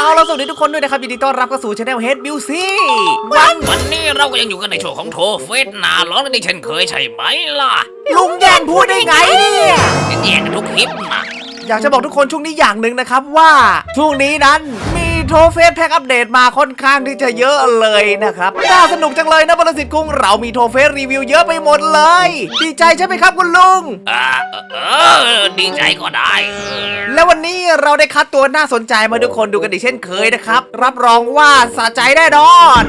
เอาเราสวัสดีทุกคนด้วยนะครับยินดีต้อนรับเข้าสู่ช anel Head Music วันวันนี้เราก็ยังอยู่กันในช่วงของโทเฟสนาร้องกันที่เช่นเคยใช่ไหมล่ะ ลุงแย่งพูดได้ไงเนี่ยแย่งกันทุกคลิปนะอยากจะบอกทุกคนช่วงนี้อย่างหนึ่งนะครับว่าช่วงนี้นั้นมี โทรเฟสแพ็กอัปเดตมาค่อนข้างที่จะเยอะเลยนะครับน่าสนุกจังเลยนะบรสิทธิ์กุ้งเรามีโทรเฟสรีวิวเยอะไปหมดเลย ดีใจใช่ไหมครับคุณลุงอ่าเออเออดีใจก็ได้เออและวันนี้เราได้คัดตัวน่าสนใจมาให้ทุกคนดูกันอีกเช่นเคยนะครับ รับรองว่าสะใจแน่นอน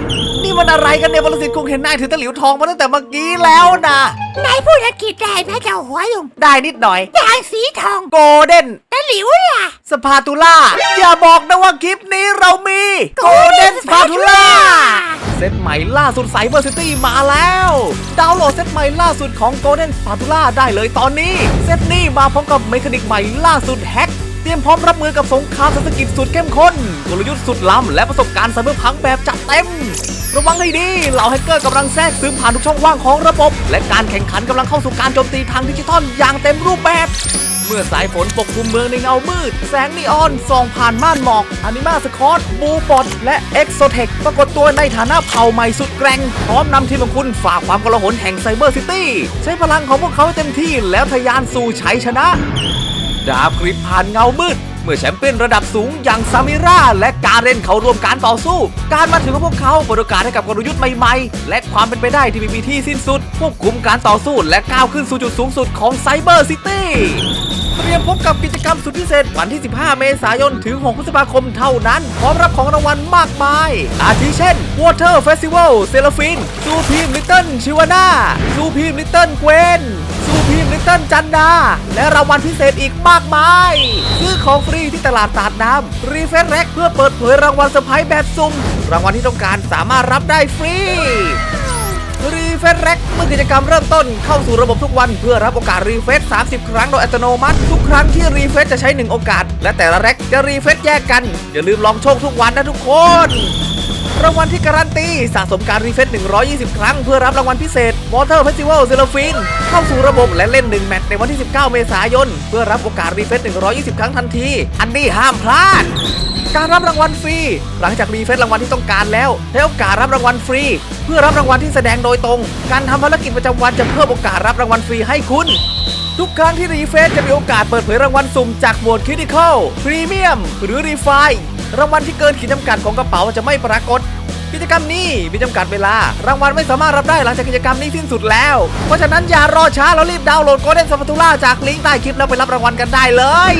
นี่มันอะไรกันเนี่ยบรสิทธิ์กุ้งเห็นนายถือตะหลิวทองมาตั้งแต่เมื่อกี้แล้วนะนายพูดอังกฤษได้ไหมเจ้าหัวลุงได้นิดหน่อยยางสีทองโกลเด้นตะหลิวล่ะสปาตูล่าอย่าบอกนะว่าคลิปนี้เรามีโกลเด้นสปาตูล่าเซตใหม่ล่าสุดไซเบอร์ซิตี้มาแล้ว ดาวน์โหลดเซตใหม่ล่าสุดของ Golden Spatula ได้เลยตอนนี้ เซตนี้มาพร้อมกับเมคานิกใหม่ล่าสุดแฮกเตรียมพร้อมรับมือกับสงครามเศรษฐกิจสุดเข้มข้น กลยุทธ์สุดล้ำ และประสบการณ์ไซเบอร์พังแบบจัดเต็ม ระวังให้ดี เหล่าแฮกเกอร์กำลังแทรกซึมผ่านทุกช่องว่างของระบบ และการแข่งขันกำลังเข้าสู่การโจมตีทางดิจิทัลอย่างเต็มรูปแบบ มื่อสายฝนปกคลุมเมืองในเงามืด แสงนีออนส่องผ่านม่านหมอกอนิมาสคอตบูบอทและเอ็กโซเทคปรากฏตัวในฐานะเผ่าใหม่สุดแกร่ง พร้อมนำทีมของคุณฝ่าความกลาหนแห่งไซเบอร์ซิตี้ ใช้พลังของพวกเขาเต็มที่แล้วทะยานสู่ชัยชนะ ดาบกริบผ่านเงามืดเมื่อแชมเปี้ยนระดับสูงอย่างซามิราและการเล่นเขารวมการต่อสู้ การมาถึงของพวกเขาเปิดโอกาสให้กับกลยุทธ์ใหม่ๆ และความเป็นไปได้ที่ไมมีที่สิ้นสุดควบคุมการต่อสู้และก้าวขึ้นสู่จุดสูงสุดของไซเบอร์ซิตี้ เตรียมพบกับกิจกรรมสุดพิเศษ วันที่ 15 เมษายน ถึง 6 พฤษภาคมเท่านั้น พร้อมรับของรางวัลมากมาย อาทิเช่น Water Festival เซลฟินซูพีมลิตเติ้ลชิวาน่าซูพีมลิตเติ้ลเกวนซูพีมลิตเติ้ลจันดา และรางวัลพิเศษอีกมากมาย ซื้อของฟรีที่ตลาดตาดน้ำรีเฟรแร็กเพื่อเปิดเผยรางวัลเซอร์ไพรส์แบบสุ่มรางวัลที่ต้องการสามารถรับได้ฟรี เฟซแร็กเมื่อกิจกรรมเริ่มต้นเข้าสู่ระบบทุกวัน เพื่อรับโอกาสรีเฟซ30 ครั้งโดยอัตโนมัติ ทุกครั้งที่รีเฟซจะใช้ 1 โอกาส และแต่ละแร็กจะรีเฟซแยกกัน อย่าลืมลองโชคทุกวันนะทุกคน รางวัลที่การันตี สะสมการรีเฟซ120 ครั้ง เพื่อรับรางวัลพิเศษ Water Festival c e l o p h i n เข้าสู่ระบบและเล่น 1 แมตช์ในวันที่ 19 เมษายน เพื่อรับโอกาสรีเฟซ120 ครั้งทันที อันนี้ห้ามพลาด การรับรางวัลฟรี หลังจากรีเฟซรางวัลที่ต้องการแล้วใช้โอกาสรับรางวัลฟรี เพื่อรับรางวัลที่แสดงโดยตรง การทำภารกิจประจำวันจะเพิ่มโอกาสรับรางวัลฟรีให้คุณทุกครั้งที่รีเฟซจะมีโอกาสเปิดเผยรางวัลสุ่มจากโหมดคริติคอลพรีเมียมหรือรีไฟ รางวัลที่เกินขีดจำกัดของกระเป๋าจะไม่ปรากฏ กิจกรรมนี้มีจำกัดเวลา รางวัลไม่สามารถรับได้หลังจากกิจกรรมนี้สิ้นสุดแล้ว เพราะฉะนั้นอย่ารอช้าแล้วรีบดาวน์โหลด Golden Spatula จากลิงก์ใต้คลิปแล้วไปรับรางวัลกันได้เลย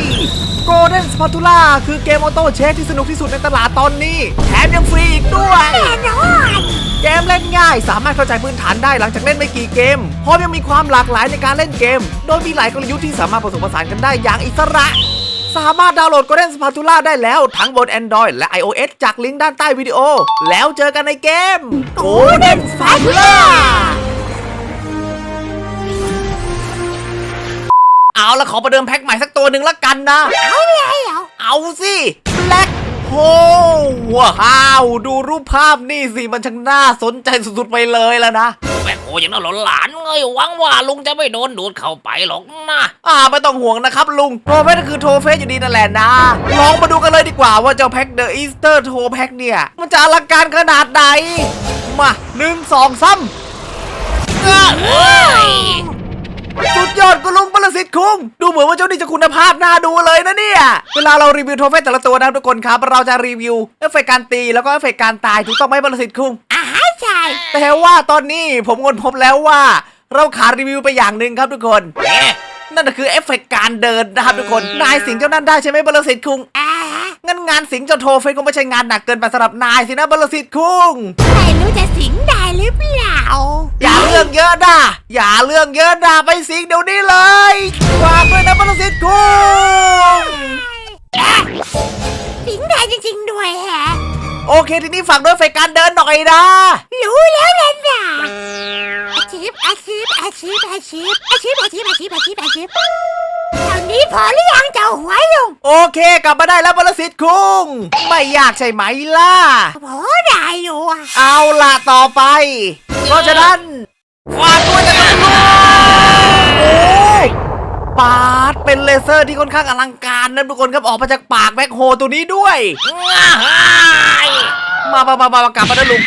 Golden Spatula คือเกมออโต้เชคที่สนุกที่สุดในตลาดตอนนี้ แถมยังฟรีอีกด้วยแน่นอนเกมเล่นง่ายสามารถเข้าใจพื้นฐานได้หลังจากเล่นไม่กี่เกมพร้อมยังมีความหลากหลายในการเล่นเกม โดยมีหลายกลยุทธ์ที่สามารถผสมผสานกันได้อย่างอิสระ สามารถดาวน์โหลด Golden Spatula ได้แล้วทั้งบน Android และ iOS จากลิงก์ด้านใต้วิดีโอ แล้วเจอกันในเกม Golden Spatula เอาละขอประเดิมแพ็คใหม่สักตัวหนึ่งละกันนะ เอาเลยเหรอเอาสิ Black h o ว้าว ดูรูปภาพนี่สิ มันช่างน่าสนใจสุดๆไปเลยแล้วนะแม่โคอย่างนั้นเหรอหลานเอ้ยหวังว่าลุงจะไม่โดนดูดเข้าไปหรอกนะ อ่าไม่ต้องห่วงนะครับลุงโทรเฟสก็คือโทรเฟสอยู่ดีนั่นแหละนะ ลองมาดูกันเลยดีกว่าว่าเจ้าแพ็คเดอะอีสเตอร์โทรแพ็คเนี่ย มันจะอลังการขนาดไหน มาหนึ่งสองสามอะเฮ้ย สุดยอดกุลุงปรสิตคุ้งดูเหมือนว่าเจ้านี่จะคุณภาพน่าดูเลยนะเนี่ย เวลาเรารีวิวโทรเฟสแต่ละตัวนะทุกคนครับ เราจะรีวิวเอฟเฟกต์การตีแล้วก็เอฟเฟกต์การตายถูกต้องไหมปรสิตคุ้งอาหาใช่แต่ว่าตอนนี้ผมค้นพบแล้วว่า เราขาดรีวิวไปอย่างหนึ่งครับทุกคนเอ๊ะนั่นก็คือเอฟเฟกต์การเดินนะครับทุกคนนายสิงเจ้านั้นได้ใช่ไหมบรสิทธิ์คุงอา งั้นงานสิงเจ้าโทเฟสคงไม่ใช่งานหนักเกินไปสำหรับนายสินะบรสิทธิ์คุงไม่รู้จะสิงได้หรือเปล่า อย่าเรื่องเยอะนะอย่าเรื่องเยอะนะไปสิงเดี๋ยวนี้เลยฝากด้วยนะบรสิทธิ์คุงสิงได้จริงๆด้วยแฮะ โอเคทีนี้ฝากด้วยเอฟเฟกต์การเดินหน่อยนะรู้แล้วนะน่ะอาชีพอาชีพอาชีพอาชีพอาชีพอาชีพอาชีพอาชีพอาชีพตอนนี้พอหรือยังเจ้า หัวลุงโอเค กลับมาได้แล้วบรสิทธิ์คุงไม่ยากใช่ไหมล่ะพอได้อยู่อะเอาล่ะต่อไป เพราะฉะนั้นฝากด้วยนะครับทุกคนโอ้ไปปาดเป็นเลเซอร์ที่ค่อนข้างอลังการนะทุกคนครับออกมาจากปากแบ็คโฮตัวนี้ด้วย ง่ายมามามามามากลับมานะลุง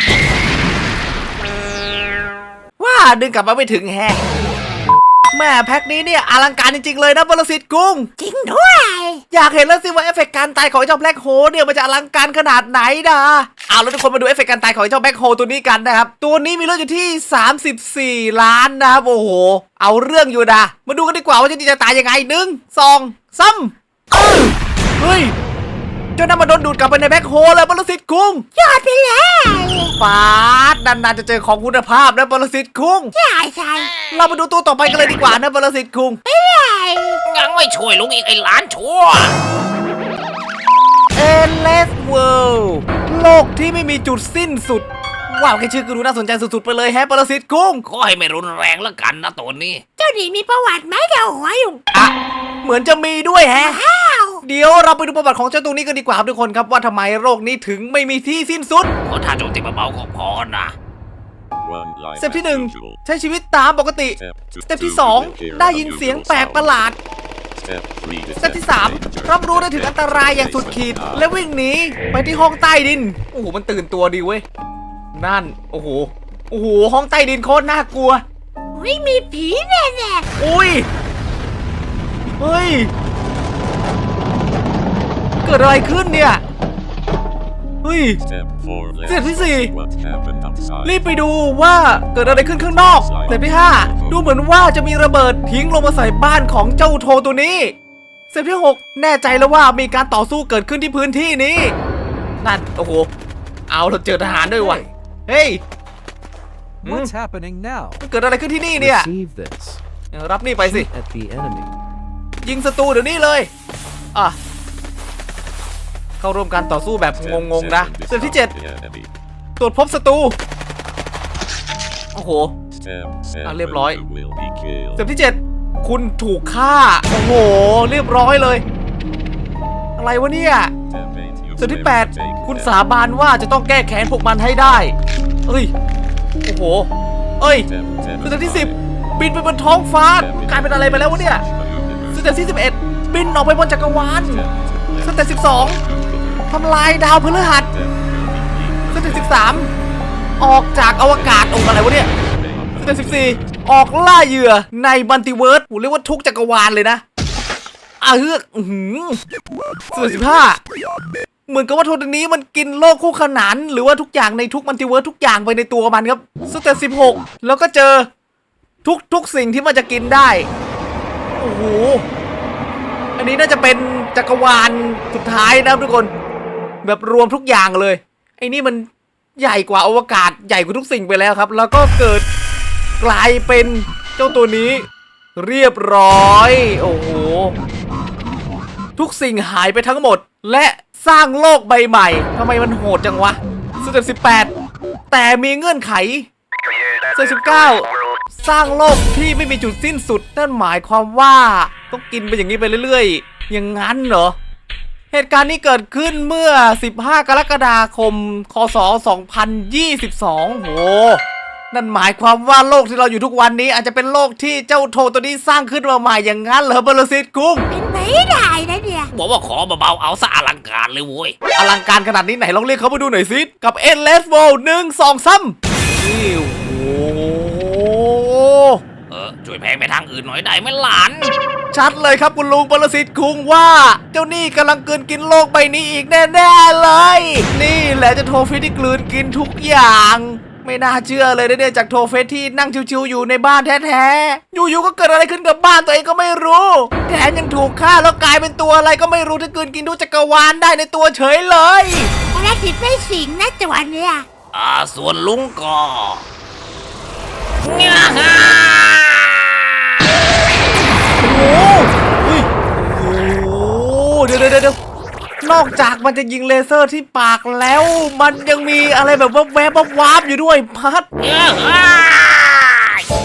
ว่าดึงกลับมาไม่ถึงแฮะ แม่แพ็คนี้เนี่ยอลังการจริง ๆ เลยนะบรสิตกุ้ง จริงด้วย อยากเห็นแล้วสิว่าเอฟเฟกต์การตายของไอ้เจ้าแบล็คโฮเนี่ยมันจะอลังการขนาดไหนนะเอาแล้วทุกคนมาดูเอฟเฟกต์การตายของไอ้เจ้าแบล็คโฮตัวนี้กันนะครับ ตัวนี้มีเลือดอยู่ที่ 34 ล้านนะครับ โอ้โห เอาเรื่องอยู่นะมาดูกันดีกว่าว่าเจะจะตายยังไงหนึ่งสองสามเอ้ยเฮ้ย เจ้านั่นมาโดนดูดกลับไปในแบล็คโฮเลยบรสิตกุ้งยอดไปเลยปาดนานๆจะเจอของคุณภาพนะบรสิตกุ้งใช่ใช่เรามาดูตัวต่อไปกันเลยดีกว่านะบรสิตกุ้งใช่ยังไม่ช่วยลุงอีกไอ้หลานชั่ว Endless World โลกที่ไม่มีจุดสิ้นสุดว้าวแค่ชื่อก็ดูน่าสนใจสุดๆไปเลยแฮะปรสิตกุ้งขอให้ไม่รุนแรงแล้วกันนะตัวนี้ เจ้านี่มีประวัติไหมเจ้าหัวอยู่อะเหมือนจะมีด้วยแฮะอ้าว เดี๋ยวเราไปดูประวัติของเจ้าตัวนี้กันดีกว่าครับทุกคนครับว่าทำไมโรคนี้ถึงไม่มีที่สิ้นสุดเพราะถ้าโจมตีเบาๆก็พอนะ สเต็ปที่หนึ่งใช้ชีวิตตามปกติ สเต็ปที่สองได้ยินเสียงแปลกประหลาด สเต็ปที่สามรับรู้ได้ถึงอันตรายอย่างสุดขีด และวิ่งหนีไปที่ห้องใต้ดิน โอ้โห มันตื่นตัวดีเว้ย นั่น โอ้โห โอ้โห ห้องใต้ดินโคตรน่ากลัว อุ้ยมีผีแน่แน่อุ้ย เฮ้ย เกิดอะไรขึ้นเนี่ย เฮ้ยเสร็จที่สี่รีรีบบไปดูว่าเกิดอะไรขึ้นข้างนอกสเต็ปที่ห้าดูเหมือนว่าจะมีระเบิดทิ้งลงมาใส่บ้านของเจ้าโทตัวนี้สเต็ปที่หกแน่ใจแล้วว่ามีการต่อสู้เกิดขึ้นที่พื้นที่นี้นั่นโอ้โหเอาเราเจอทหารด้วยว่ะเฮ้ย What's happening now? มันเกิดอะไรขึ้นที่นี่เนี่ย Receive this. รับนี่ไปสิ Shoot at the enemy. ยิงศัตรูเดี๋ยวนี้เลย อะ เข้าร่วมการต่อสู้แบบงงๆนะสเต็ปที่เจ็ดตรวจพบศัตรูโอ้โหอะเรียบร้อยสเต็ปที่7คุณถูกฆ่า โอ้โห เรียบร้อยเลย อะไรวะเนี่ยสสเต็เต็ปปที่ที่8 8คุคุณณสาสาบานว่าจะต้องแก้แค้นพวกมันให้ได้ เอ้ย โอ้โห เอ้ยสสเต็เต็ปปที่ที่10บินไปบนท้องฟ้ากลายเป็นอะไรไปแล้ววะเนี่ยสเต็ปที่11บินออกไปบนจักรวาลสเต็ป12 ทำลายดาวพฤหัสสเต็ป13ออกจากอวกาศองค์อะไรวะเนี่ยสเต็ป14ออกล่าเหยื่อในบันติเวิร์สโหเรียกว่าทุกจักรวาลเลยนะอาเฮือกอื้อหือสเต็ป15เหมือนกับว่าโทนนี้มันกินโลกคู่ขนานหรือว่าทุกอย่างในทุกมัลติเวิร์สทุกอย่างไปในตัวมันครับสเต็ป16แล้วก็เจอทุกทุกสิ่งที่มันจะกินได้ โอ้โห อันนี้น่าจะเป็นจักรวาลสุดท้ายนะครับทุกคน แบบรวมทุกอย่างเลย ไอ้นี่มันใหญ่กว่าอวกาศใหญ่กว่าทุกสิ่งไปแล้วครับ แล้วก็เกิดกลายเป็นเจ้าตัวนี้ เรียบร้อย โอ้โหทุกสิ่งหายไปทั้งหมด และสร้างโลกใบใหม่ทำไมมันโหดจังวะสเต็ปสิบแปดแต่มีเงื่อนไขสเต็ปสิบเก้าสร้างโลกที่ไม่มีจุดสิ้นสุดนั่นหมายความว่าต้องกินไปอย่างนี้ไปเรื่อยๆ อย่างนั้นเหรอ เหตุการณ์นี้เกิดขึ้นเมื่อ 15 กรกฎาคม คศ 2022 โห นั่นหมายความว่าโลกที่เราอยู่ทุกวันนี้อาจจะเป็นโลกที่เจ้าโทตัวนี้สร้างขึ้นมาใหม่อย่างนั้นเหรอบรสิตกุ้ง เป็นไปได้นะเนี่ย บอกว่าขอเบาๆเอาซะอลังการเลยเว้ย อลังการขนาดนี้ไหนลองเรียกเขามาดูหน่อยสิ กับ Endless World หนึ่งสองซ้ำนี่โอ้โห เออช่วยแพงไปทางอื่นหน่อยได้ไหมหลาน ชัดเลยครับคุณลุงปรสิตคุงว่า เจ้านี่กำลังกลืนกินโลกใบนี้อีกแน่ๆเลย นี่แหละเจะโทเฟสที่กลืนกินทุกอย่าง ไม่น่าเชื่อเลยนะเนี่ยจากโทเฟสที่นั่งชิวๆอยู่ในบ้านแท้ๆอยู่ๆก็เกิดอะไรขึ้นกับบ้านตัวเองก็ไม่รู้แถมยังถูกฆ่าแล้วกลายเป็นตัวอะไรก็ไม่รู้ที่กลืนกินทุกจักรวาลได้ในตัวเฉยเลยภารกิจไม่สิงนะตัวเนี่ยอ่าส่วนลุงก็ ดี๋ยวเดี๋ยวเดี๋ยวนอกจากมันจะยิงเลเซอร์ที่ปากแล้ว มันยังมีอะไรแบบว่าแวบๆวาบๆอยู่ด้วยพัดง่าฮ่าและ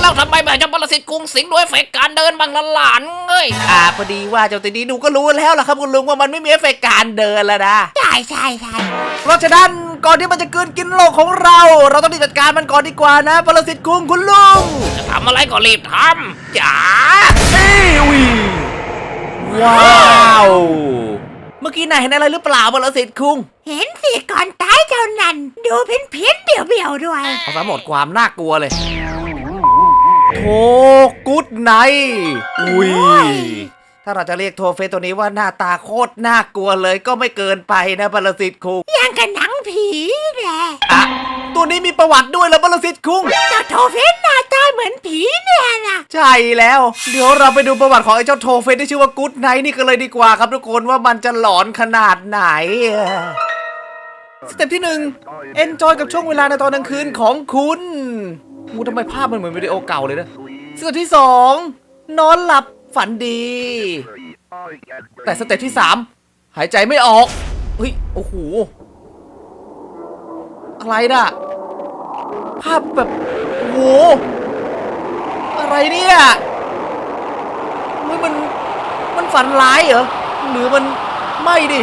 แล้วทำไมไม่ให้เจ้าปรสิตกรุงสิงด้วยเฟกการเดินบางละหลานเอ้ยอ่าพอดีว่าเจ้าตีนี้ดูก็รู้แล้วล่ะครับคุณลุงว่ามันไม่มีเอฟเฟกต์การเดินแล้วนะใช่ใช่ใช่เพราะฉะนั้นก่อนที่มันจะกลืนกินโลกของเรา เราต้องรีบจัดการมันก่อนดีกว่านะปรสิตคุงคุณลุงจะทำอะไรก็รีบทำจ๋าเอ้ย วิว้าว เมื่อกี้นายเห็นอะไรหรือเปล่าปรสิตคุงเห็นสิก่อนตายเจ้านั่นดูเพี้ยนเพี้ยนๆเบี่ยวเบี่ยวๆด้วยเอาซะหมดความน่ากลัวเลยโทกุดไนอุ้ยถ้าเราจะเรียกโทเฟสตัวนี้ว่าหน้าตาโคตรน่ากลัวเลยก็ไม่เกินไปนะปรสิตคุงยังกับหนังผีแหละอะ ตัวนี้มีประวัติด้วยแล้วปรสิตคุงเจ้าโทเฟนหน้าตาเหมือนผีเนี่ยนะใช่แล้ว เดี๋ยวเราไปดูประวัติของไอ้เจ้าโทเฟสที่ชื่อว่ากู๊ดไนท์นี่กันเลยดีกว่าครับทุกคนว่ามันจะหลอนขนาดไหนสเต็ปที่หนึ่งเอนจอยกับช่วงเวลาในตอนกลางคืนของคุณมูทำไมภาพมันเหมือนวิดีโอเก่าเลยนะสเต็ปที่สองนอนหลับฝันดี แต่สเต็ปที่สามหายใจไม่ออกเฮ้ยโอ้โหอะไรน่ะ ภาพแบบโอ้โหอะไรเนี่ยมันมันฝันร้ายเหรอหรือมันไม่ดิ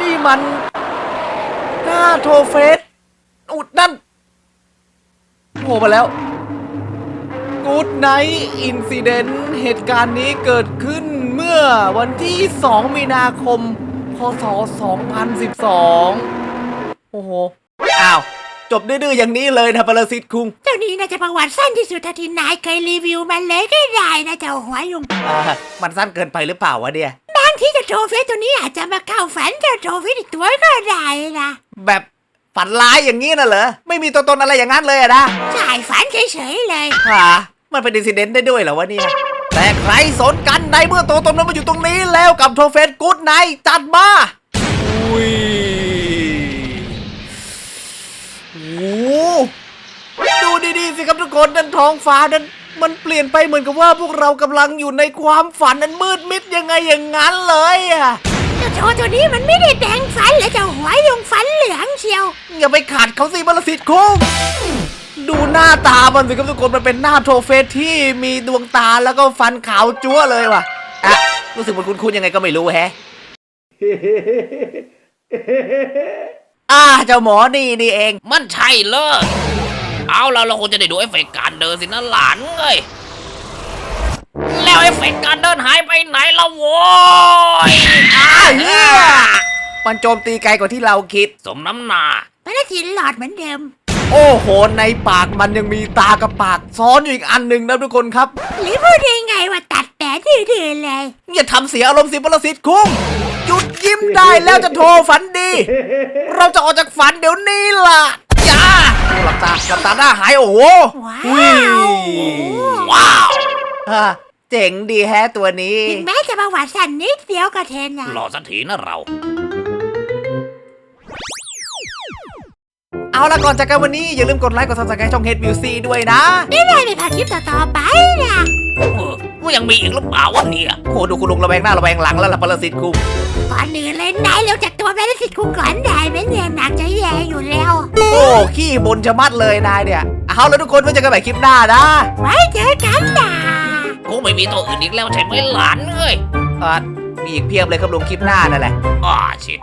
นี่มันหน้าโทเฟสอุดนั่นโผล่มาแล้ว Good Night Incident เหตุการณ์นี้เกิดขึ้นเมื่อวันที่ 2 มีนาคม พศ 2012 โอ้โห อ้าว จบดื้อๆอย่างนี้เลยนะปรสิตคุงเจ้านี้น่าจะประวัติสั้นที่สุดเท่าที่นายเคยรีวิวมันเลยก็ได้นะเจ้าหัวยุง อ่ามันสั้นเกินไปหรือเปล่าวะเนี่ย บางที่เจ้าโทเฟสตัวนี้อาจจะมาเข้าฝันเจ้าโทเฟสอีกตัวก็ได้นะแบบฝันร้ายอย่างนี้น่ะเหรอ ไม่มีตัวตนอะไรอย่างนั้นเลยอะนะใช่ฝันเฉยๆเลยหามันเป็นดิสิเดนต์ได้ด้วยเหรอวะเนี่ย แต่ใครสนกันในเมื่อตัวตนมันมาอยู่ตรงนี้แล้วกับโทเฟสกู๊ดไนท์จัดมา อุ้ยโอ้โห ดูดีๆสิครับทุกคนนั่นท้องฟ้านั้นมันเปลี่ยนไปเหมือนกับว่าพวกเรากำลังอยู่ในความฝันนั้นมืดมิดยังไงอย่างนั้นเลยอะเจ้าโทตัวนี้มันไม่ได้แดงฝันเลยเจ้าหัวยุงฝันเหลืองเชียว อย่าไปขัดเขาสิบรสิทธิ์คุ้งดูหน้าตามันสิครับทุกคนมันเป็นหน้าโทเฟสที่มีดวงตาแล้วก็ฟันขาวจั๊วเลยว่ะอะรู้สึกมันคุ้นๆยังไงก็ไม่รู้แฮะ อ่าเจ้าหมอนี่นี่เอง มันใช่เลย เอาแล้วเราคงจะได้ดูเอฟเฟกต์การเดินสินะหลานเอ้ย แล้วเอฟเฟกต์การเดินหายไปไหนละโว้ยอ่าเฮียมันโจมตีไกลกว่าที่เราคิด สมน้ำหนามันได้สินหลอดเหมือนเดิม โอ้โห ในปากมันยังมีตากับปากซ้อนอยู่อีกอันหนึ่งนะทุกคนครับ หรือพูดได้ไงว่าตัด แต่ดื้อๆเลย อย่าทำเสียอารมณ์สิบรสิทธิ์คุ้งหยุดยิ้มได้แล้วจะโทรฝันดี เราจะออกจากฝันเดี๋ยวนี้ล่ะจ้าหลับตาหลับตาหน้าหายโอ้โหว้าอุ้ยวว้าวอะเจ๋งดีแฮะตัวนี้ ถึงแม้จะประวัติสั้นนิดเดียวก็เทนนะ หล่อสักทีนะเรา เอาละก่อนจากกันวันนี้อย่าลืมกดไลค์กดซับสไครต์ช่อง h ฮดบิวซีด้วยนะไม่ได้ไปพาคลิปต่อๆไปนะเออว่ายังมีอีกหรือเปล่าวะเนี่ยโหดูคุณลุงระแวงหน้าระแวงหลังแล้วล่ะปรสิตคุ้งก่อนอื่นเลยนายเร็วจากตัวแม่สิทธิ์คุงก่อนได้ไหมเนี่ยหนักใจแย่อยู่แล้ว โอ้ขี้บนชะมัดเลยนายเนี่ยเอาแล้วทุกคนไว้เจอกันใหม่คลิปหน้านะ ไว้เจอกันนะคงไม่มีตัวอื่นอีกแล้วใช่ไหมหลานเอ้ยอะมีอีกเพียบเลยครับลุงคลิปหน้านั่นแหละอ้าชิด